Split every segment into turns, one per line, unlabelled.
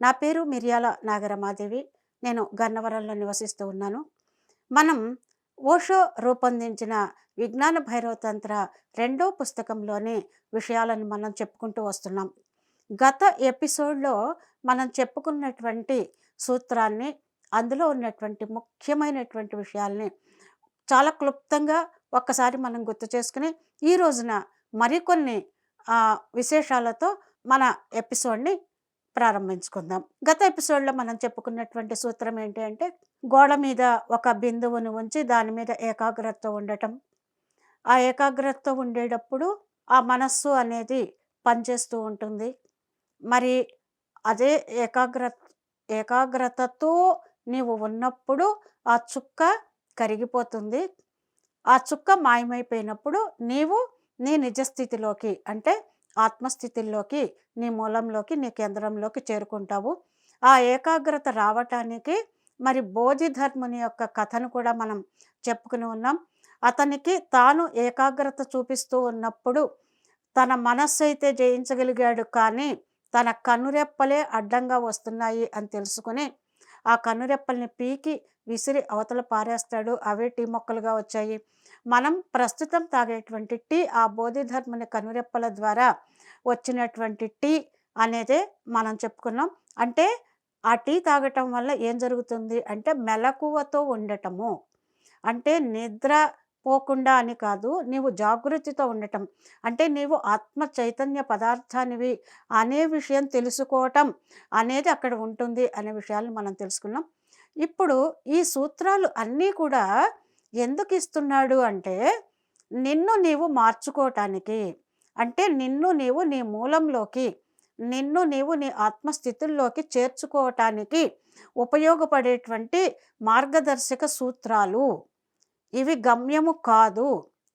నా పేరు మిర్యాల నాగరమాదేవి. నేను గన్నవరంలో నివసిస్తూ ఉన్నాను. మనం ఓషో రూపొందించిన విజ్ఞాన భైరవతంత్ర రెండో పుస్తకంలోని విషయాలను మనం చెప్పుకుంటూ వస్తున్నాం. గత ఎపిసోడ్లో మనం చెప్పుకున్నటువంటి సూత్రాన్ని అందులో ఉన్నటువంటి ముఖ్యమైనటువంటి విషయాల్ని చాలా క్లుప్తంగా ఒక్కసారి మనం గుర్తు చేసుకుని ఈ రోజున మరికొన్ని విశేషాలతో మన ఎపిసోడ్ని ప్రారంభించుకుందాం. గత ఎపిసోడ్లో మనం చెప్పుకున్నటువంటి సూత్రం ఏంటి అంటే గోడ మీద ఒక బిందువును ఉంచి దాని మీద ఏకాగ్రత ఉండటం. ఆ ఏకాగ్రత ఉండేటప్పుడు ఆ మనస్సు అనేది పనిచేస్తూ ఉంటుంది. మరి అదే ఏకాగ్ర ఏకాగ్రతతో నీవు ఉన్నప్పుడు ఆ చుక్క కరిగిపోతుంది. ఆ చుక్క మాయమైపోయినప్పుడు నీవు నీ నిజస్థితిలోకి అంటే ఆత్మస్థితిలోకి నీ మూలంలోకి నీ కేంద్రంలోకి చేరుకుంటావు. ఆ ఏకాగ్రత రావటానికి మరి బోధిధర్ముని యొక్క కథను కూడా మనం చెప్పుకుని ఉన్నాం. అతనికి తాను ఏకాగ్రత చూపిస్తూ ఉన్నప్పుడు తన మనస్సు అయితే జయించగలిగాడు కానీ తన కనురెప్పలే అడ్డంగా వస్తున్నాయి అని తెలుసుకుని ఆ కనురెప్పల్ని పీకి విసిరి అవతల పారేస్తాడు. అవే టీ మొక్కలుగా వచ్చాయి. మనం ప్రస్తుతం తాగేటువంటి టీ ఆ బోధిధర్మని కనురెప్పల ద్వారా వచ్చినటువంటి టీ అనేది మనం చెప్పుకున్నాం. అంటే ఆ టీ తాగటం వల్ల ఏం జరుగుతుంది అంటే మెలకువతో ఉండటము. అంటే నిద్ర పోకుండా అని కాదు నీవు జాగృతితో ఉండటం. అంటే నీవు ఆత్మ చైతన్య పదార్థానివి అనే విషయం తెలుసుకోవటం అనేది అక్కడ ఉంటుంది అనే విషయాలు మనం తెలుసుకున్నాం. ఇప్పుడు ఈ సూత్రాలు అన్నీ కూడా ఎందుకు ఇస్తున్నాడు అంటే నిన్ను నీవు మార్చుకోవటానికి అంటే నిన్ను నీవు నీ మూలంలోకి నిన్ను నీవు నీ ఆత్మస్థితుల్లోకి చేర్చుకోవటానికి ఉపయోగపడేటువంటి మార్గదర్శక సూత్రాలు. ఇవి గమ్యము కాదు.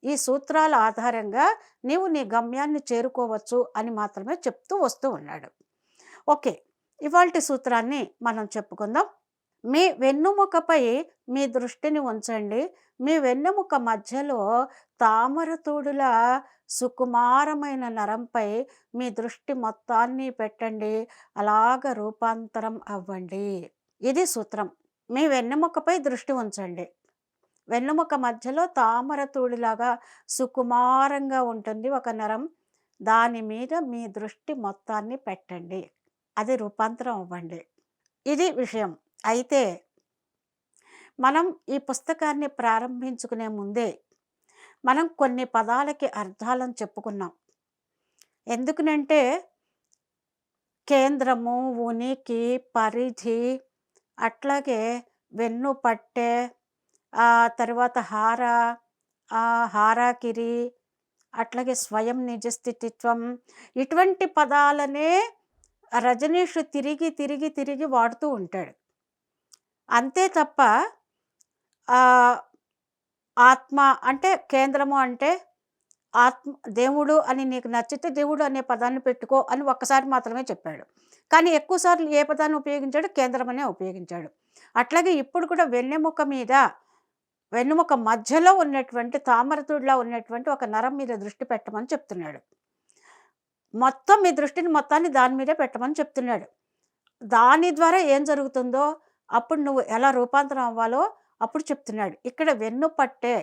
ఈ సూత్రాల ఆధారంగా నీవు నీ గమ్యాన్ని చేరుకోవచ్చు అని మాత్రమే చెప్తూ వస్తూ ఉన్నాడు. ఓకే. ఇవాల్టి సూత్రాన్ని మనం చెప్పుకుందాం. మీ వెన్నుముకపై మీ దృష్టిని ఉంచండి. మీ వెన్నెముక మధ్యలో తామరతోడుల సుకుమారమైన నరంపై మీ దృష్టి మొత్తాన్ని పెట్టండి. అలాగ రూపాంతరం అవ్వండి. ఇది సూత్రం. మీ వెన్నెముకపై దృష్టి ఉంచండి. వెన్నెముక మధ్యలో తామరతోడిలాగా సుకుమారంగా ఉంటుంది ఒక నరం. దాని మీద మీ దృష్టి మొత్తాన్ని పెట్టండి. అది రూపాంతరం అవ్వండి. ఇది విషయం. అయితే మనం ఈ పుస్తకాన్ని ప్రారంభించుకునే ముందే మనం కొన్ని పదాలకి అర్థాలను చెప్పుకున్నాం. ఎందుకనంటే కేంద్రము ఉనికి పరిధి అట్లాగే వెన్ను పట్టె తర్వాత హార ఆ హారాకిరి అట్లాగే స్వయం నిజస్థితిత్వం ఇటువంటి పదాలనే రజనీష్ తిరిగి తిరిగి తిరిగి వాడుతూ ఉంటాడు. అంతే తప్ప ఆత్మ అంటే కేంద్రము అంటే ఆత్మ దేవుడు అని నీకు నచ్చితే దేవుడు అనే పదాన్ని పెట్టుకో అని ఒక్కసారి మాత్రమే చెప్పాడు. కానీ ఎక్కువసార్లు ఏ పదాన్ని ఉపయోగించాడు? కేంద్రం అనే ఉపయోగించాడు. అట్లాగే ఇప్పుడు కూడా వెన్నెముక మీద వెన్నెముక మధ్యలో ఉన్నటువంటి తామరతుడిలా ఉన్నటువంటి ఒక నరం మీద దృష్టి పెట్టమని చెప్తున్నాడు. మొత్తం మీ దృష్టిని మొత్తాన్ని దాని మీదే పెట్టమని చెప్తున్నాడు. దాని ద్వారా ఏం జరుగుతుందో అప్పుడు నువ్వు ఎలా రూపాంతరం అవ్వాలో అప్పుడు చెప్తున్నాడు. ఇక్కడ వెన్ను పట్టే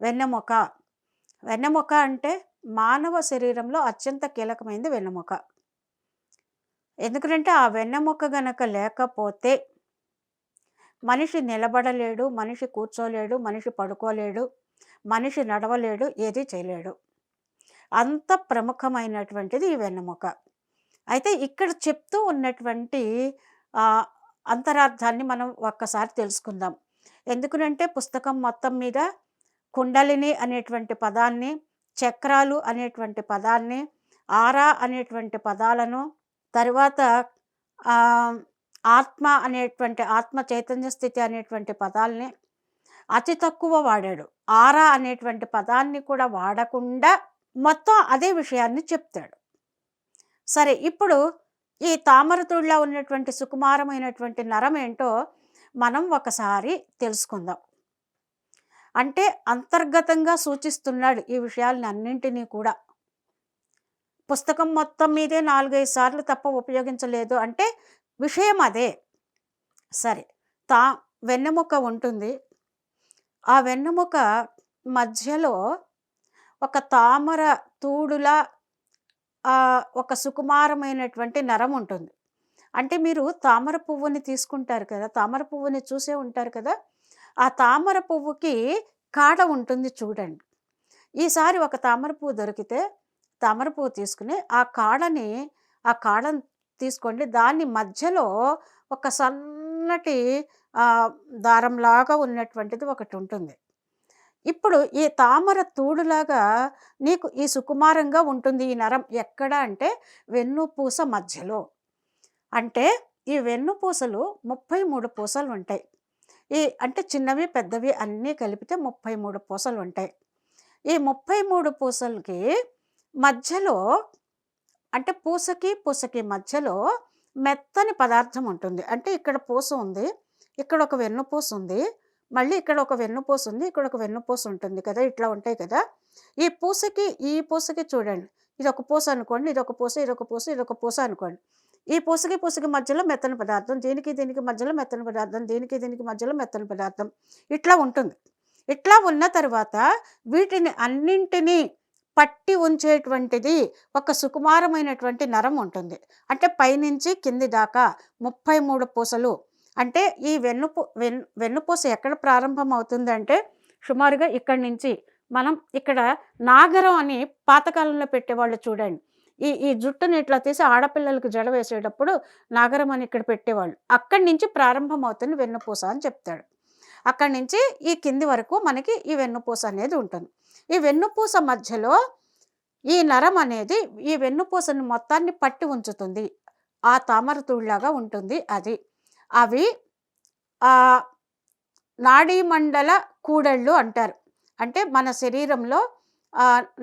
వెన్నెముక. వెన్నెముక అంటే మానవ శరీరంలో అత్యంత కీలకమైనది వెన్నెముక. ఎందుకంటే ఆ వెన్నెముక గనక లేకపోతే మనిషి నిలబడలేడు మనిషి కూర్చోలేడు మనిషి పడుకోలేడు మనిషి నడవలేడు ఏది చేయలేడు. అంత ప్రముఖమైనటువంటిది ఈ వెన్నెముక. అయితే ఇక్కడ చెప్తూ ఉన్నటువంటి అంతరార్థాన్ని మనం ఒక్కసారి తెలుసుకుందాం. ఎందుకనంటే పుస్తకం మొత్తం మీద కుండలిని అనేటువంటి పదాన్ని చక్రాలు అనేటువంటి పదాన్ని ఆరా అనేటువంటి పదాలను తర్వాత ఆత్మ అనేటువంటి ఆత్మ చైతన్య స్థితి అనేటువంటి పదాల్ని అతి తక్కువ వాడాడు. ఆరా అనేటువంటి పదాన్ని కూడా వాడకుండా మొత్తం అదే విషయాన్ని చెప్తాడు. సరే ఇప్పుడు ఈ తామరతుడిలా ఉన్నటువంటి సుకుమారమైనటువంటి నరం ఏంటో మనం ఒకసారి తెలుసుకుందాం. అంటే అంతర్గతంగా సూచిస్తున్నాడు ఈ విషయాలని అన్నింటినీ కూడా. పుస్తకం మొత్తం మీదే నాలుగైదు సార్లు తప్ప ఉపయోగించలేదు అంటే విషయం అదే. సరే తా వెన్నెముక ఉంటుంది. ఆ వెన్నెముక మధ్యలో ఒక తామర తూడులా ఒక సుకుమారమైనటువంటి నరం ఉంటుంది. అంటే మీరు తామర పువ్వుని తీసుకుంటారు కదా తామర పువ్వుని చూసే ఉంటారు కదా ఆ తామర పువ్వుకి కాడ ఉంటుంది చూడండి. ఈసారి ఒక తామర పువ్వు దొరికితే తామర పువ్వు తీసుకుని ఆ కాడని ఆ కాడని తీసుకోండి. దాని మధ్యలో ఒక సన్నటి దారంలాగా ఉన్నటువంటిది ఒకటి ఉంటుంది. ఇప్పుడు ఈ తామర తూడులాగా నీకు ఈ సుకుమారంగా ఉంటుంది ఈ నరం ఎక్కడ అంటే వెన్నుపూస మధ్యలో. అంటే ఈ వెన్నుపూసలు ముప్పై మూడు పూసలు ఉంటాయి ఈ అంటే చిన్నవి పెద్దవి అన్నీ కలిపితే ముప్పై మూడు పూసలు ఉంటాయి ఈ ముప్పై మూడు పూసలకి మధ్యలో అంటే పూసకి పూసకి మధ్యలో మెత్తని పదార్థం ఉంటుంది. అంటే ఇక్కడ పూస ఉంది ఇక్కడ ఒక వెన్నుపూస ఉంది మళ్ళీ ఇక్కడ ఒక వెన్నుపూస ఉంది ఇక్కడ ఒక వెన్నుపూస ఉంటుంది కదా ఇట్లా ఉంటాయి కదా. ఈ పూసకి ఈ పూసకి చూడండి. ఇది ఒక పూస అనుకోండి ఇది ఒక పూస ఇది ఒక పూస ఇది ఒక పూస అనుకోండి. ఈ పూసకి పూసకి మధ్యలో మెత్తని పదార్థం దీనికి దీనికి మధ్యలో మెత్తని పదార్థం దీనికి దీనికి మధ్యలో మెత్తని పదార్థం ఇట్లా ఉంటుంది. ఇట్లా ఉన్న తర్వాత వీటిని అన్నింటినీ పట్టి ఉంచేటువంటిది ఒక సుకుమారమైనటువంటి నరం ఉంటుంది. అంటే పైనుంచి కింది దాకా ముప్పై మూడు పూసలు అంటే ఈ వెన్నుపూ వెన్ వెన్నుపూస ఎక్కడ ప్రారంభం అవుతుందంటే సుమారుగా ఇక్కడి నుంచి మనం ఇక్కడ నాగరం అని పాతకాలంలో పెట్టేవాళ్ళు చూడండి. ఈ ఈ జుట్టుని ఇట్లా తీసి ఆడపిల్లలకు జడ వేసేటప్పుడు నాగరం అని ఇక్కడ పెట్టేవాళ్ళు. అక్కడి నుంచి ప్రారంభం అవుతుంది వెన్నుపూస అని చెప్తాడు. అక్కడి నుంచి ఈ కింది వరకు మనకి ఈ వెన్నుపూస అనేది ఉంటుంది. ఈ వెన్నుపూస మధ్యలో ఈ నరం అనేది ఈ వెన్నుపూసను మొత్తాన్ని పట్టి ఉంచుతుంది. ఆ తామరతుడిలాగా ఉంటుంది అది. అవి నాడీమండల కూడళ్ళు అంటారు. అంటే మన శరీరంలో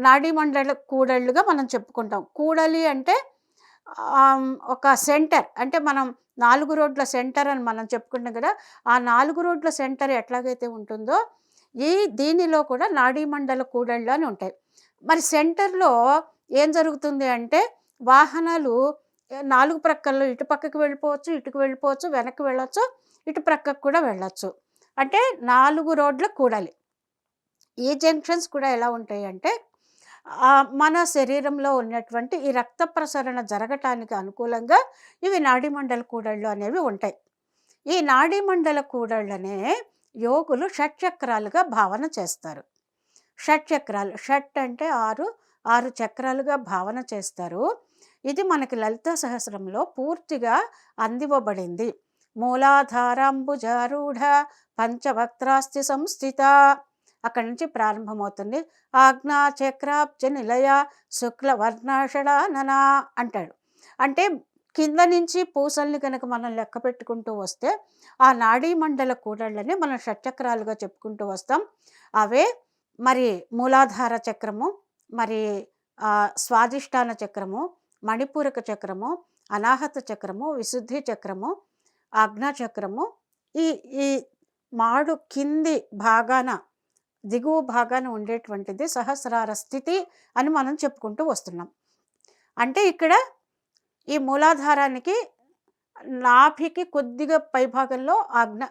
నాడీమండల కూడళ్ళుగా మనం చెప్పుకుంటాం. కూడలి అంటే ఒక సెంటర్. అంటే మనం నాలుగు రోడ్ల సెంటర్ అని మనం చెప్పుకుంటాం కదా ఆ నాలుగు రోడ్ల సెంటర్ ఎట్లాగైతే ఉంటుందో ఈ దీనిలో కూడా నాడీమండల కూడళ్ళు అని ఉంటాయి. మరి సెంటర్లో ఏం జరుగుతుంది అంటే వాహనాలు నాలుగు ప్రక్కల్లో ఇటు పక్కకి వెళ్ళిపోవచ్చు ఇటుకు వెళ్ళిపోవచ్చు వెనక్కి వెళ్ళొచ్చు ఇటు ప్రక్కకు కూడా వెళ్ళొచ్చు. అంటే నాలుగు రోడ్లు కూడాలి. ఈ జంక్షన్స్ కూడా ఎలా ఉంటాయి అంటే మన శరీరంలో ఉన్నటువంటి ఈ రక్త ప్రసరణ జరగటానికి అనుకూలంగా ఇవి నాడీమండల కూడళ్ళు అనేవి ఉంటాయి. ఈ నాడీమండల కూడళ్ళనే యోగులు షట్చక్రాలుగా భావన చేస్తారు. షట్చక్రాలు షట్ అంటే ఆరు ఆరు చక్రాలుగా భావన చేస్తారు. ఇది మనకి లలిత సహస్రంలో పూర్తిగా అందివ్వబడింది. మూలాధారాంబుజారూఢ పంచవక్త్రాస్తి సంస్థిత. అక్కడి నుంచి ప్రారంభమవుతుంది. ఆజ్ఞా చక్రాబ్జ నిలయ శుక్లవర్ణాషడానన అంటాడు. అంటే కింద నుంచి పూసల్ని కనుక మనం లెక్క పెట్టుకుంటూ వస్తే ఆ నాడీ మండల కూడళ్ళని మనం షట్చక్రాలుగా చెప్పుకుంటూ వస్తాం. అవే మరి మూలాధార చక్రము మరి స్వాదిష్టాన చక్రము మణిపూరక చక్రము అనాహత చక్రము విశుద్ధి చక్రము ఆజ్ఞా చక్రము ఈ ఈ మాడు కింది భాగాన దిగువ భాగాన ఉండేటువంటిది సహస్రార స్థితి అని మనం చెప్పుకుంటూ వస్తున్నాం. అంటే ఇక్కడ ఈ మూలాధారానికి నాభికి కొద్దిగా పైభాగంలో ఆజ్ఞ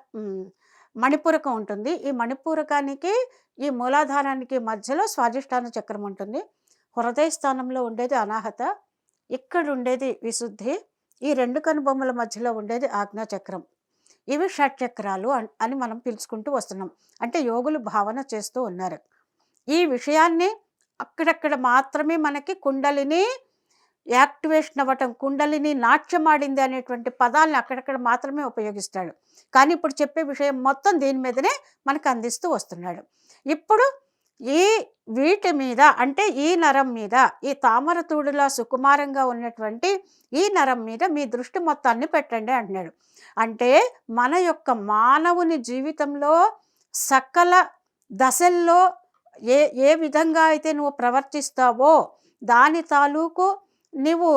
మణిపూరకం ఉంటుంది. ఈ మణిపూరకానికి ఈ మూలాధారానికి మధ్యలో స్వాధిష్టాన చక్రం ఉంటుంది. హృదయ స్థానంలో ఉండేది అనాహత ఇక్కడ ఉండేది విశుద్ధి? ఈ రెండు కనుబొమ్మల మధ్యలో ఉండేది ఆజ్ఞా చక్రం ఇవి షట్చక్రాలు అని మనం పిలుచుకుంటూ వస్తున్నాం. అంటే యోగులు భావన చేస్తూ ఉన్నారు. ఈ విషయాన్ని అక్కడక్కడ మాత్రమే మనకి కుండలిని యాక్టివేషన్ అవ్వటం కుండలిని నాట్యమాడింది అనేటువంటి పదాలను అక్కడక్కడ మాత్రమే ఉపయోగిస్తాడు. కానీ ఇప్పుడు చెప్పే విషయం మొత్తం దీని మీదనే మనకు అందిస్తూ వస్తున్నాడు. ఇప్పుడు ఈ వీటి మీద అంటే ఈ నరం మీద ఈ తామర తూడులా సుకుమారంగా ఉన్నటువంటి ఈ నరం మీద మీ దృష్టి మొత్తాన్ని పెట్టండి అంటున్నాడు. అంటే మన యొక్క మానవుని జీవితంలో సకల దశల్లో ఏ ఏ విధంగా అయితే నువ్వు ప్రవర్తిస్తావో దాని తాలూకు నువ్వు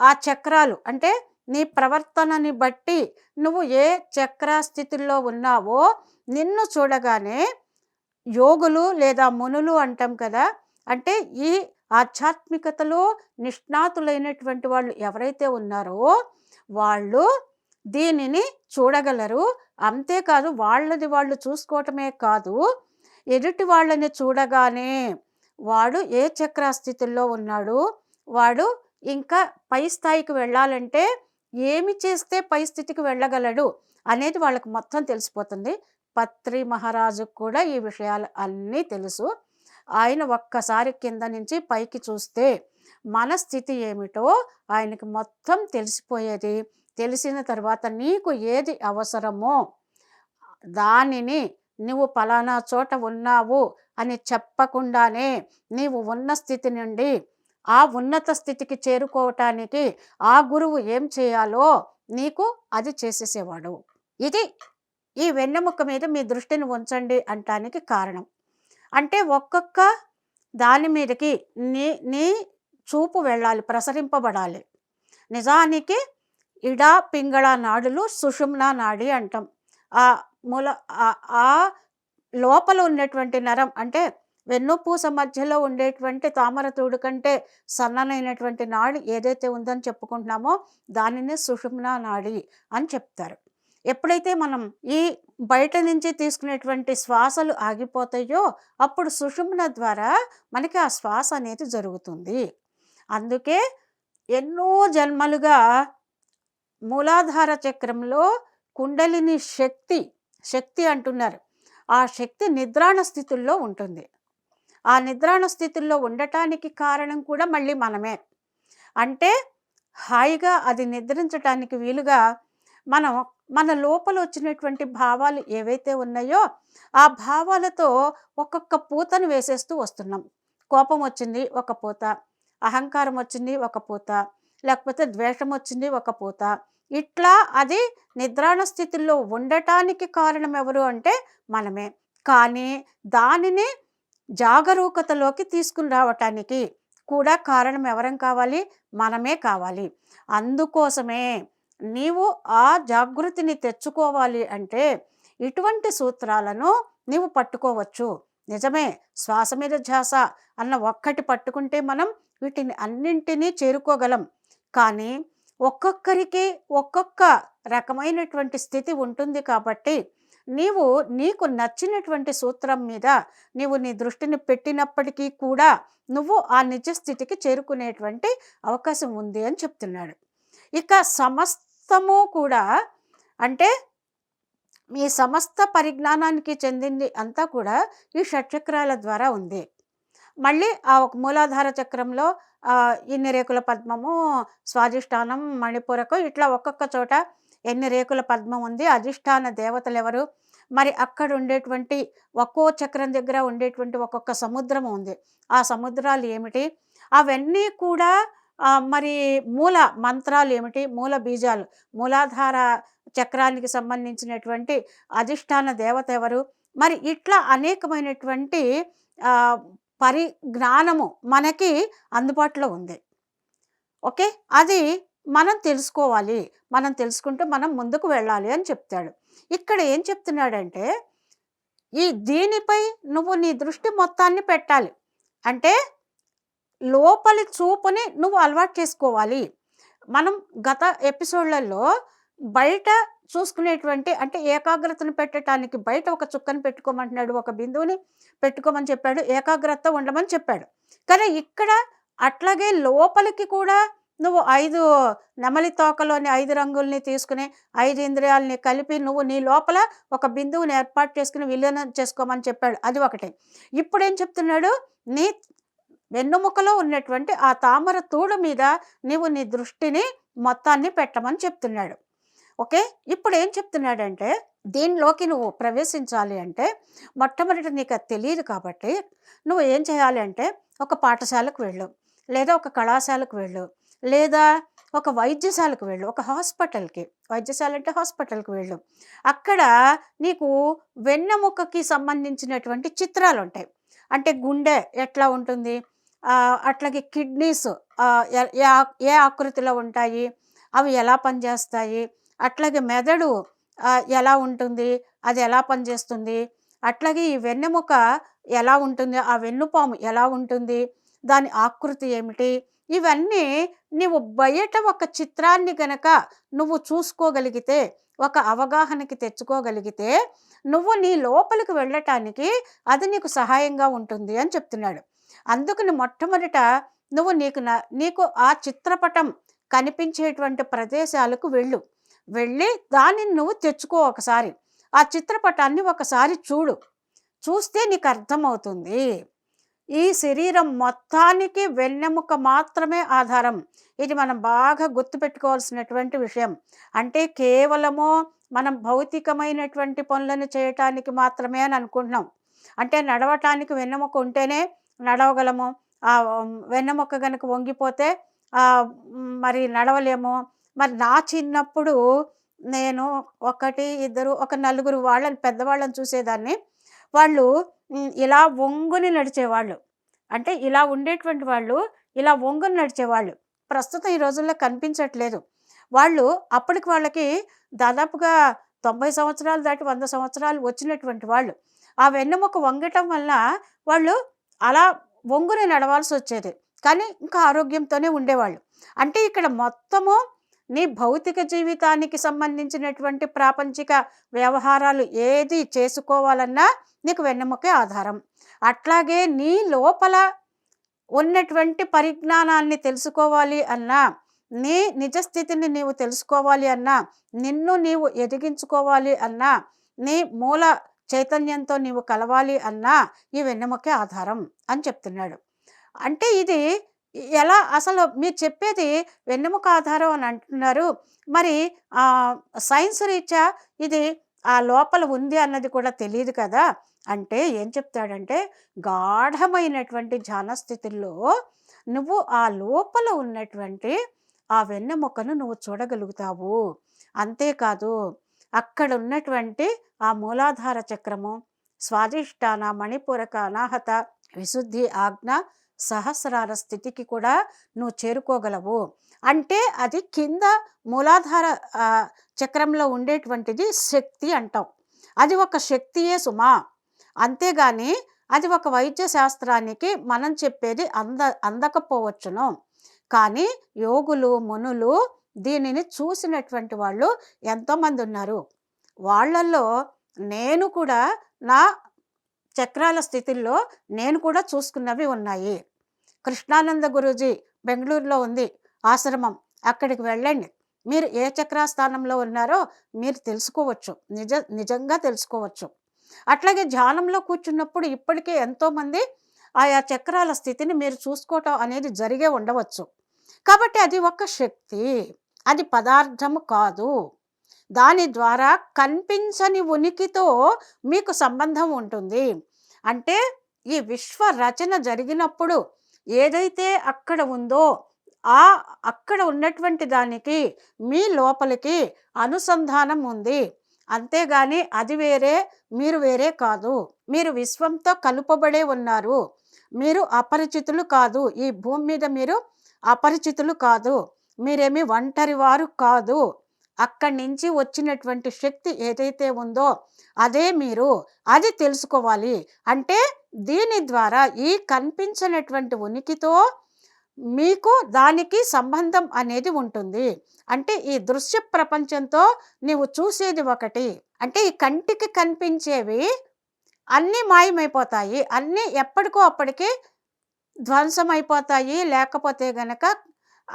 ఆ చక్రాలు అంటే నీ ప్రవర్తనని బట్టి నువ్వు ఏ చక్ర స్థితిలో ఉన్నావో నిన్ను చూడగానే యోగులు లేదా మునులు అంటాం కదా! అంటే ఈ ఆధ్యాత్మికతలో నిష్ణాతులైనటువంటి వాళ్ళు ఎవరైతే ఉన్నారో వాళ్ళు దీనిని చూడగలరు. అంతేకాదు వాళ్ళది వాళ్ళు చూసుకోవటమే కాదు ఎదుటి వాళ్ళని చూడగానే వాడు ఏ చక్రస్థితుల్లో ఉన్నాడు వాడు ఇంకా పై స్థాయికి వెళ్ళాలంటే ఏమి చేస్తే పై స్థితికి వెళ్ళగలడు అనేది వాళ్ళకి మొత్తం తెలిసిపోతుంది. పత్రి మహారాజుకు కూడా ఈ విషయాలు అన్నీ తెలుసు. ఆయన ఒక్కసారి కింద నుంచి పైకి చూస్తే మన స్థితి ఏమిటో ఆయనకి మొత్తం తెలిసిపోయేది. తెలిసిన తర్వాత నీకు ఏది అవసరమో దానిని నువ్వు పలానా చోట ఉన్నావు అని చెప్పకుండానే నీవు ఉన్న స్థితి నుండి ఆ ఉన్నత స్థితికి చేరుకోవటానికి ఆ గురువు ఏం చేయాలో నీకు అది చేసేసేవాడు. ఇది ఈ వెన్నెముక మీద మీ దృష్టిని ఉంచండి అంటానికి కారణం. అంటే ఒక్కొక్క దాని మీదకి నీ నీ చూపు వెళ్ళాలి ప్రసరింపబడాలి. నిజానికి ఇడా పింగళ నాడులు సుషుమ్నా నాడి అంటాం. ఆ మూల ఆ- లోపల ఉన్నటువంటి నరం అంటే వెన్నుపూస మధ్యలో ఉండేటువంటి తామరతూడు కంటే సన్ననైనటువంటి నాడి ఏదైతే ఉందని చెప్పుకుంటున్నామో దానిని సుషుమ్నా నాడి అని చెప్తారు. ఎప్పుడైతే మనం ఈ బయట నుంచి తీసుకునేటువంటి శ్వాసలు ఆగిపోతాయో అప్పుడు సుషుమ్న ద్వారా మనకి ఆ శ్వాస అనేది జరుగుతుంది. అందుకే ఎన్నో జన్మలుగా మూలాధార చక్రంలో కుండలిని శక్తి శక్తి అంటున్నారు. ఆ శక్తి నిద్రాణ స్థితుల్లో ఉంటుంది. ఆ నిద్రాణ స్థితుల్లో ఉండటానికి కారణం కూడా మళ్ళీ మనమే. అంటే హాయిగా అది నిద్రించటానికి వీలుగా మనం మన లోపల వచ్చినటువంటి భావాలు ఏవైతే ఉన్నాయో ఆ భావాలతో ఒక్కొక్క పూతను వేసేస్తూ వస్తున్నాం. కోపం వచ్చింది ఒక పూత అహంకారం వచ్చింది ఒక పూత లేకపోతే ద్వేషం వచ్చింది ఒక పూత. ఇట్లా అది నిద్రాణ స్థితిలో ఉండటానికి కారణం ఎవరు అంటే మనమే. కానీ దానిని జాగరూకతలోకి తీసుకుని రావటానికి కూడా కారణం ఎవరం కావాలి? మనమే కావాలి. అందుకోసమే నీవు ఆ జాగృతిని తెచ్చుకోవాలి అంటే ఇటువంటి సూత్రాలను నీవు పట్టుకోవచ్చు. నిజమే శ్వాస మీద ధ్యాస అన్న ఒక్కటి పట్టుకుంటే మనం వీటిని అన్నింటినీ చేరుకోగలం. కానీ ఒక్కొక్కరికి ఒక్కొక్క రకమైనటువంటి స్థితి ఉంటుంది కాబట్టి నీవు నీకు నచ్చినటువంటి సూత్రం మీద నీవు నీ దృష్టిని పెట్టినప్పటికీ కూడా నువ్వు ఆ నిజ స్థితికి చేరుకునేటువంటి అవకాశం ఉంది అని చెప్తున్నాడు. ఇక సమస్తము కూడా అంటే మీ సమస్త పరిజ్ఞానానికి చెందింది అంతా కూడా ఈ షట్చక్రాల ద్వారా ఉంది. మళ్ళీ ఆ ఒక మూలాధార చక్రంలో ఇన్ని రేకుల పద్మము స్వాధిష్టానం మణిపూరకం ఇట్లా ఒక్కొక్క చోట ఎన్ని రేకుల పద్మం ఉంది అధిష్టాన దేవతలు ఎవరు? మరి అక్కడ ఉండేటువంటి ఒక్కో చక్రం దగ్గర ఉండేటువంటి ఒక్కొక్క సముద్రం ఉంది. ఆ సముద్రాలు ఏమిటి? అవన్నీ కూడా మరి మూల మంత్రాలు ఏమిటి? మూల బీజాలు. మూలాధార చక్రానికి సంబంధించినటువంటి అధిష్టాన దేవత ఎవరు? మరి ఇట్లా అనేకమైనటువంటి పరిజ్ఞానము మనకి అందుబాటులో ఉంది. ఓకే? అది మనం తెలుసుకోవాలి. మనం తెలుసుకుంటే మనం ముందుకు వెళ్ళాలి అని చెప్తాడు. ఇక్కడ ఏం చెప్తున్నాడంటే ఈ దీనిపై నువ్వు నీ దృష్టి మొత్తాన్ని పెట్టాలి. అంటే లోపలి చూపుని నువ్వు అలవాటు చేసుకోవాలి. మనం గత ఎపిసోడ్లలో బయట చూసుకునేటువంటి అంటే ఏకాగ్రతను పెట్టడానికి బయట ఒక చుక్కను పెట్టుకోమంటున్నాడు ఒక బిందువుని పెట్టుకోమని చెప్పాడు ఏకాగ్రత ఉండమని చెప్పాడు. కానీ ఇక్కడ అట్లాగే లోపలికి కూడా నువ్వు ఐదు నెమలి తోకలోని ఐదు రంగుల్ని తీసుకుని ఐదు ఇంద్రియాలని కలిపి నువ్వు నీ లోపల ఒక బిందువుని ఏర్పాటు చేసుకుని విలీనం చేసుకోమని చెప్పాడు. అది ఒకటి. ఇప్పుడు ఏం చెప్తున్నాడు? నీ వెన్నుముకలో ఉన్నటువంటి ఆ తామర తూడు మీద నీవు నీ దృష్టిని మొత్తాన్ని పెట్టమని చెప్తున్నాడు. ఓకే? ఇప్పుడు ఏం చెప్తున్నాడంటే దీనిలోకి నువ్వు ప్రవేశించాలి అంటే మొట్టమొదటి నీకు అది తెలియదు కాబట్టి నువ్వు ఏం చేయాలి అంటే ఒక పాఠశాలకు వెళ్ళు లేదా ఒక కళాశాలకు వెళ్ళు లేదా ఒక వైద్యశాలకు వెళ్ళు ఒక హాస్పిటల్కి. వైద్యశాల అంటే హాస్పిటల్కి వెళ్ళు. అక్కడ నీకు వెన్నెముకకి సంబంధించినటువంటి చిత్రాలు ఉంటాయి అంటే గుండె ఎట్లా ఉంటుంది? అట్లాగే కిడ్నీస్ ఏ ఆకృతిలో ఉంటాయి? అవి ఎలా పనిచేస్తాయి? అట్లాగే మెదడు ఎలా ఉంటుంది? అది ఎలా పనిచేస్తుంది? అట్లాగే ఈ వెన్నెముక ఎలా ఉంటుంది? ఆ వెన్నుపాము ఎలా ఉంటుంది? దాని ఆకృతి ఏమిటి? ఇవన్నీ నీవు బయట ఒక చిత్రాన్ని గనక నువ్వు చూసుకోగలిగితే ఒక అవగాహనకి తెచ్చుకోగలిగితే నువ్వు నీ లోపలికి వెళ్ళటానికి అది నీకు సహాయంగా ఉంటుంది అని చెప్తున్నాడు. అందుకని మొట్టమొదట నువ్వు నీకు నా నీకు ఆ చిత్రపటం కనిపించేటువంటి ప్రదేశాలకు వెళ్ళు. వెళ్ళి దానిని నువ్వు తెచ్చుకో ఒకసారి. ఆ చిత్రపటాన్ని ఒకసారి చూడు. చూస్తే నీకు అర్థమవుతుంది. ఈ శరీరం మొత్తానికి వెన్నెముక మాత్రమే ఆధారం. ఇది మనం బాగా గుర్తుపెట్టుకోవాల్సినటువంటి విషయం. అంటే కేవలము మనం భౌతికమైనటువంటి పనులను చేయటానికి మాత్రమే అని అనుకుంటున్నాం. అంటే నడవటానికి వెన్నెముక ఉంటేనే నడవగలము. ఆ మొక్క కనుక వంగిపోతే మరి నడవలేము. మరి నా చిన్నప్పుడు నేను ఒకటి ఇద్దరు ఒక నలుగురు వాళ్ళని పెద్దవాళ్ళని చూసేదాన్ని. వాళ్ళు ఇలా వంగుని నడిచేవాళ్ళు. అంటే ఇలా ఉండేటువంటి వాళ్ళు ఇలా వంగుని నడిచేవాళ్ళు. ప్రస్తుతం ఈ రోజుల్లో కనిపించట్లేదు. వాళ్ళు అప్పటికి వాళ్ళకి దాదాపుగా తొంభై సంవత్సరాలు దాటి వంద సంవత్సరాలు వచ్చినటువంటి వాళ్ళు. ఆ వెన్నెముక వంగటం వల్ల వాళ్ళు అలా వంగుని నడవాల్సి వచ్చేది కానీ ఇంకా ఆరోగ్యంతోనే ఉండేవాళ్ళు. అంటే ఇక్కడ మొత్తము నీ భౌతిక జీవితానికి సంబంధించినటువంటి ప్రాపంచిక వ్యవహారాలు ఏది చేసుకోవాలన్నా నీకు వెన్నెముకే ఆధారం. అట్లాగే నీ లోపల ఉన్నటువంటి పరిజ్ఞానాన్ని తెలుసుకోవాలి అన్నా నీ నిజస్థితిని నీవు తెలుసుకోవాలి అన్నా నిన్ను నీవు ఎదిగించుకోవాలి అన్నా నీ మూల చైతన్యంతో నీవు కలవాలి అన్నా ఈ వెన్నెముకే ఆధారం అని చెప్తున్నాడు. అంటే ఇది ఎలా అసలు మీరు చెప్పేది వెన్నెముక ఆధారం అని అంటున్నారు. మరి ఆ, సైన్స్ రీత్యా ఇది ఆ లోపల ఉంది అన్నది కూడా తెలియదు కదా. అంటే ఏం చెప్తాడంటే గాఢమైనటువంటి ధ్యాన స్థితుల్లో నువ్వు ఆ లోపల ఉన్నటువంటి ఆ వెన్నెముకను నువ్వు చూడగలుగుతావు. అంతేకాదు అక్కడ ఉన్నటువంటి ఆ మూలాధార చక్రము స్వాదిష్టాన మణిపూరక అనాహత విశుద్ధి ఆజ్ఞ సహస్రార స్థితికి కూడా నువ్వు చేరుకోగలవు. అంటే అది కింద మూలాధార చక్రంలో ఉండేటువంటిది శక్తి అంటాం. అది ఒక శక్తియే సుమా. అంతేగాని అది ఒక వైద్య శాస్త్రానికి మనం చెప్పేది అంద అందకపోవచ్చును. కానీ యోగులు మునులు దీనిని చూసినటువంటి వాళ్ళు ఎంతోమంది ఉన్నారు. వాళ్ళల్లో నేను కూడా నా చక్రాల స్థితిల్లో నేను కూడా చూసుకున్నవి ఉన్నాయి. కృష్ణానంద గురూజీ బెంగళూరులో ఉంది ఆశ్రమం. అక్కడికి వెళ్ళండి. మీరు ఏ చక్రాస్థానంలో ఉన్నారో మీరు తెలుసుకోవచ్చు. నిజ నిజంగా తెలుసుకోవచ్చు. అట్లాగే ధ్యానంలో కూర్చున్నప్పుడు ఇప్పటికే ఎంతోమంది ఆయా చక్రాల స్థితిని మీరు చూసుకోవటం అనేది జరిగే ఉండవచ్చు. కాబట్టి అది ఒక శక్తి. అది పదార్థము కాదు. దాని ద్వారా కనిపించని ఉనికితో మీకు సంబంధం ఉంటుంది. అంటే ఈ విశ్వ రచన జరిగినప్పుడు ఏదైతే అక్కడ ఉందో ఆ అక్కడ ఉన్నటువంటి దానికి మీ లోపలికి అనుసంధానం ఉంది. అంతేగాని అది వేరే మీరు వేరే కాదు. మీరు విశ్వంతో కలుపబడే ఉన్నారు. మీరు అపరిచితులు కాదు. ఈ భూమి మీద మీరు అపరిచితులు కాదు. మీరేమి ఒంటరి వారు కాదు. అక్కడి నుంచి వచ్చినటువంటి శక్తి ఏదైతే ఉందో అదే మీరు అది తెలుసుకోవాలి. అంటే దీని ద్వారా ఈ కనిపించినటువంటి ఉనికితో మీకు దానికి సంబంధం అనేది ఉంటుంది. అంటే ఈ దృశ్య ప్రపంచంతో నీవు చూసేది ఒకటి. అంటే ఈ కంటికి కనిపించేవి అన్నీ మాయమైపోతాయి. అన్నీ ఎప్పటికో అప్పటికి ధ్వంసమైపోతాయి. లేకపోతే గనక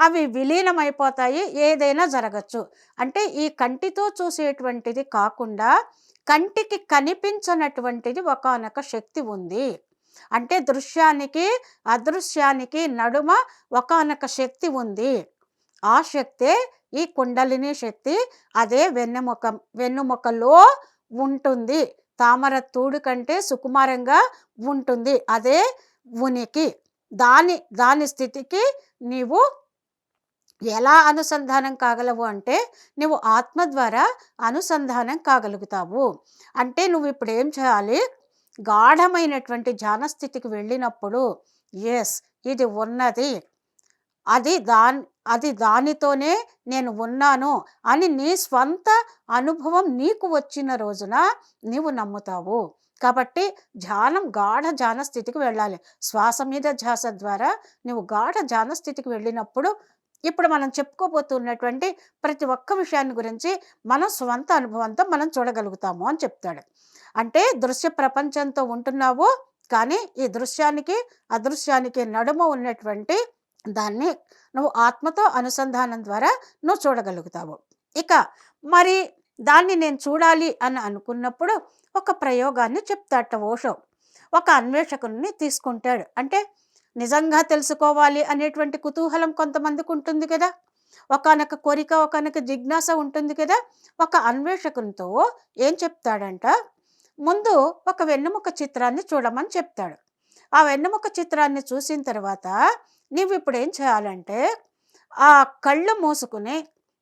అవి విలీనమైపోతాయి ఏదైనా జరగచ్చు. అంటే ఈ కంటితో చూసేటువంటిది కాకుండా కంటికి కనిపించనటువంటిది ఒకనొక శక్తి ఉంది. అంటే దృశ్యానికి అదృశ్యానికి నడుమ ఒకనొక శక్తి ఉంది. ఆ శక్తే ఈ కుండలిని శక్తి అదే వెన్నెముక వెన్నుముకలో ఉంటుంది. తామర తూడు కంటే సుకుమారంగా ఉంటుంది. అదే ఉనికి. దాని దాని స్థితికి నీవు ఎలా అనుసంధానం కాగలవు అంటే నువ్వు ఆత్మ ద్వారా అనుసంధానం కాగలుగుతావు. అంటే నువ్వు ఇప్పుడు ఏం చేయాలి? గాఢమైనటువంటి ధ్యానస్థితికి వెళ్ళినప్పుడు ఎస్ ఇది ఉన్నది. అది దాని అది దానితోనే నేను ఉన్నాను అని నీ స్వంత అనుభవం నీకు వచ్చిన రోజున నీవు నమ్ముతావు. కాబట్టి ధ్యానం గాఢ ధ్యాన స్థితికి వెళ్ళాలి. శ్వాస మీద ధ్యాస ద్వారా నువ్వు గాఢ ధ్యాన స్థితికి వెళ్ళినప్పుడు ఇప్పుడు మనం చెప్పుకోబోతున్నటువంటి ప్రతి ఒక్క విషయాన్ని గురించి మన స్వంత అనుభవంతో మనం చూడగలుగుతాము అని చెప్తాడు. అంటే దృశ్య ప్రపంచంతో ఉంటున్నావు కానీ ఈ దృశ్యానికి అదృశ్యానికి నడుమ ఉన్నటువంటి దాన్ని నువ్వు ఆత్మతో అనుసంధానం ద్వారా నువ్వు చూడగలుగుతావు. ఇక మరి దాన్ని నేను చూడాలి అని అనుకున్నప్పుడు ఒక ప్రయోగాన్ని చెప్తాట ఓషో. ఒక అన్వేషకుని తీసుకుంటాడు. అంటే నిజంగా తెలుసుకోవాలి అనేటువంటి కుతూహలం కొంతమందికి ఉంటుంది కదా. ఒకనొక కోరిక ఒకనొక జిజ్ఞాస ఉంటుంది కదా. ఒక అన్వేషకునితో ఏం చెప్తాడంట? ముందు ఒక వెన్నెముక చిత్రాన్ని చూడమని చెప్తాడు. ఆ వెన్నెముక చిత్రాన్ని చూసిన తర్వాత నువ్వు ఇప్పుడు ఏం చేయాలంటే ఆ కళ్ళు మూసుకుని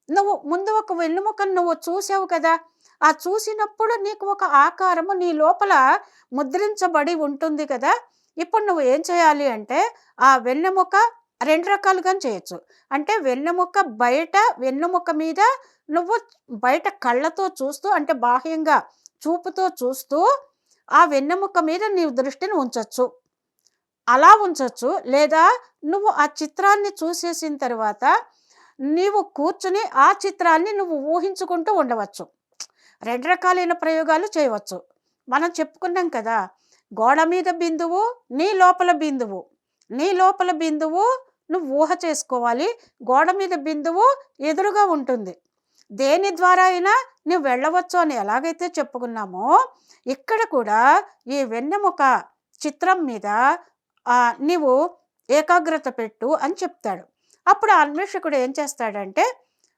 నువ్వు ముందు ఒక వెన్నెముకను నువ్వు చూసావు కదా. ఆ చూసినప్పుడు నీకు ఒక ఆకారము నీ లోపల ముద్రించబడి ఉంటుంది కదా. ఇప్పుడు నువ్వు ఏం చేయాలి అంటే ఆ వెన్నెముక రెండు రకాలుగా చేయొచ్చు. అంటే వెన్నెముక బయట వెన్నెముక మీద నువ్వు బయట కళ్ళతో చూస్తూ అంటే బాహ్యంగా చూపుతో చూస్తూ ఆ వెన్నెముక మీద నీ దృష్టిని ఉంచవచ్చు అలా ఉంచవచ్చు లేదా నువ్వు ఆ చిత్రాన్ని చూసేసిన తర్వాత నీవు కూర్చుని ఆ చిత్రాన్ని నువ్వు ఊహించుకుంటూ ఉండవచ్చు. రెండు రకాలైన ప్రయోగాలు చేయవచ్చు. మనం చెప్పుకున్నాం కదా గోడ మీద బిందువు నీ లోపల బిందువు. నీ లోపల బిందువు నువ్వు ఊహ చేసుకోవాలి. గోడ మీద బిందువు ఎదురుగా ఉంటుంది. దేని ద్వారా అయినా నువ్వు వెళ్ళవచ్చు అని ఎలాగైతే చెప్పుకున్నామో ఇక్కడ కూడా ఈ వెన్నెముక చిత్రం మీద నీవు ఏకాగ్రత పెట్టు అని చెప్తాడు. అప్పుడు అన్వేషకుడు ఏం చేస్తాడంటే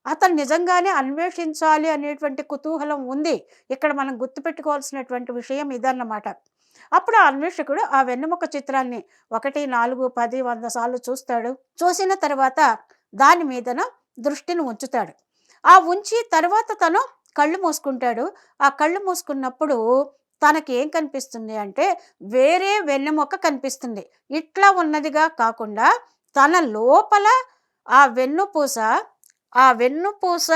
అతను నిజంగానే అన్వేషించాలి అనేటువంటి కుతూహలం ఉంది. ఇక్కడ మనం గుర్తుపెట్టుకోవాల్సినటువంటి విషయం ఇదన్నమాట. అప్పుడు ఆ అన్వేషకుడు ఆ వెన్నెముక చిత్రాన్ని ఒకటి నాలుగు పది వంద సార్లు చూస్తాడు. చూసిన తర్వాత దాని మీదన దృష్టిని ఉంచుతాడు. ఆ ఉంచి తర్వాత తను కళ్ళు మూసుకుంటాడు. ఆ కళ్ళు మూసుకున్నప్పుడు తనకి ఏం కనిపిస్తుంది అంటే వేరే వెన్నెముక కనిపిస్తుంది. ఇట్లా ఉన్నదిగా కాకుండా తన లోపల ఆ వెన్నుపూస ఆ వెన్నుపూస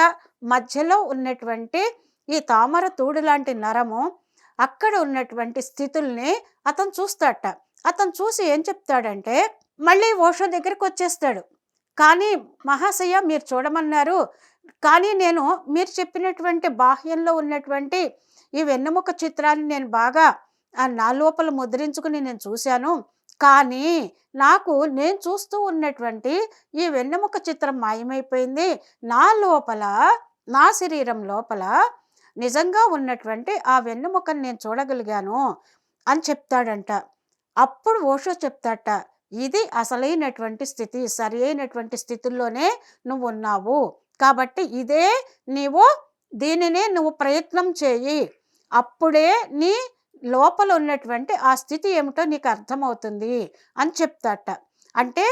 మధ్యలో ఉన్నటువంటి ఈ తామర తూడు లాంటి నరము అక్కడ ఉన్నటువంటి స్థితుల్ని అతను చూస్తాడట. అతను చూసి ఏం చెప్తాడంటే మళ్ళీ ఓషో దగ్గరికి వచ్చేస్తాడు. కానీ మహాశయ మీరు చూడమన్నారు. కానీ నేను మీరు చెప్పినటువంటి బాహ్యంలో ఉన్నటువంటి ఈ వెన్నెముక చిత్రాన్ని నేను బాగా నా లోపల ముద్రించుకుని నేను చూశాను. కానీ నాకు నేను చూస్తూ ఉన్నటువంటి ఈ వెన్నెముక చిత్రం మాయమైపోయింది. నా లోపల నా శరీరం లోపల నిజంగా ఉన్నటువంటి ఆ వెన్నెముకను నేను చూడగలిగాను అని చెప్తాడంట. అప్పుడు ఓషో చెప్తాట ఇది అసలైనటువంటి స్థితి సరి అయినటువంటి స్థితుల్లోనే నువ్వు ఉన్నావు. కాబట్టి ఇదే నీవు దీనినే నువ్వు ప్రయత్నం చేయి. అప్పుడే నీ లోపల ఉన్నటువంటి ఆ స్థితి ఏమిటో నీకు అర్థమవుతుంది అని చెప్తాట. అంటే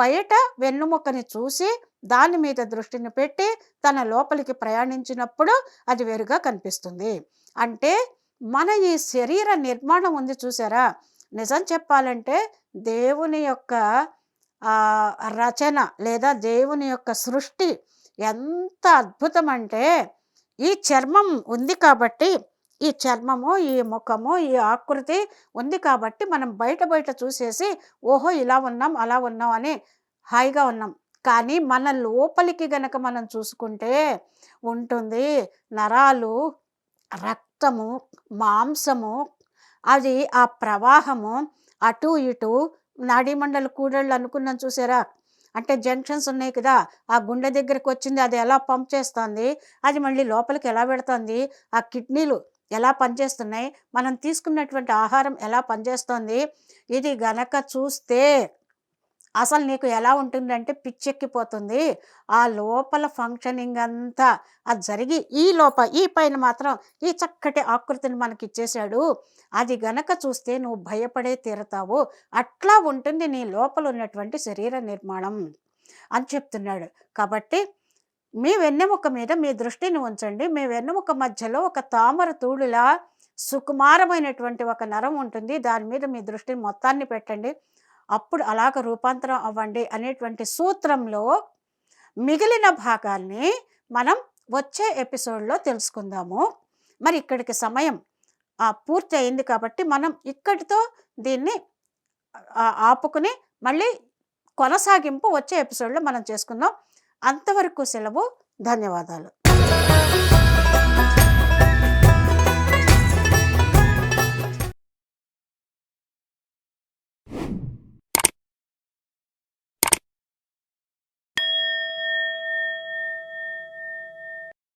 బయట వెన్నుముకని చూసి దాని మీద దృష్టిని పెట్టి తన లోపలికి ప్రయాణించినప్పుడు అది వేరుగా కనిపిస్తుంది. అంటే మన ఈ శరీర నిర్మాణం ఉంది చూసారా? నిజం చెప్పాలంటే దేవుని యొక్క రచన లేదా దేవుని యొక్క సృష్టి ఎంత అద్భుతం అంటే ఈ చర్మం ఉంది కాబట్టి ఈ చర్మము ఈ ముఖము ఈ ఆకృతి ఉంది కాబట్టి మనం బయట బయట చూసేసి ఓహో ఇలా ఉన్నాం అలా ఉన్నాం అని హాయిగా ఉన్నాం. కానీ మన లోపలికి గనక మనం చూసుకుంటే ఉంటుంది నరాలు రక్తము మాంసము అది ఆ ప్రవాహము అటు ఇటు నాడీమండల కూడళ్ళు అనుకున్నాం చూసారా? అంటే జంక్షన్స్ ఉన్నాయి కదా ఆ గుండె దగ్గరికి వచ్చింది అది ఎలా పంప్ చేస్తుంది అది మళ్ళీ లోపలికి ఎలా పెడుతుంది ఆ కిడ్నీలు ఎలా పనిచేస్తున్నాయి మనం తీసుకున్నటువంటి ఆహారం ఎలా పనిచేస్తుంది ఇది గనక చూస్తే అసలు నీకు ఎలా ఉంటుందంటే పిచ్చెక్కిపోతుంది. ఆ లోపల ఫంక్షనింగ్ అంతా అది జరిగి ఈ లోప ఈ పైన మాత్రం ఈ చక్కటి ఆకృతిని మనకి ఇచ్చేశాడు అది గనక చూస్తే నువ్వు భయపడే తీరతావు. అట్లా ఉంటుంది నీ లోపల ఉన్నటువంటి శరీర నిర్మాణం అని చెప్తున్నాడు. కాబట్టి మీ వెన్నెముక మీద మీ దృష్టిని ఉంచండి. మీ వెన్నెముక మధ్యలో ఒక తామర తూడులా సుకుమారమైనటువంటి ఒక నరం ఉంటుంది. దాని మీద మీ దృష్టిని మొత్తాన్ని పెట్టండి. అప్పుడు అలాగ రూపాంతరం అవ్వండి అనేటువంటి సూత్రంలో మిగిలిన భాగాల్ని మనం వచ్చే ఎపిసోడ్లో తెలుసుకుందాము. మరి ఇక్కడికి సమయం ఆ, పూర్తి అయింది కాబట్టి మనం ఇక్కడితో దీన్ని ఆపుకుని మళ్ళీ కొనసాగింపు వచ్చే ఎపిసోడ్లో మనం చేసుకుందాం. అంతవరకు సెలవు ధన్యవాదాలు.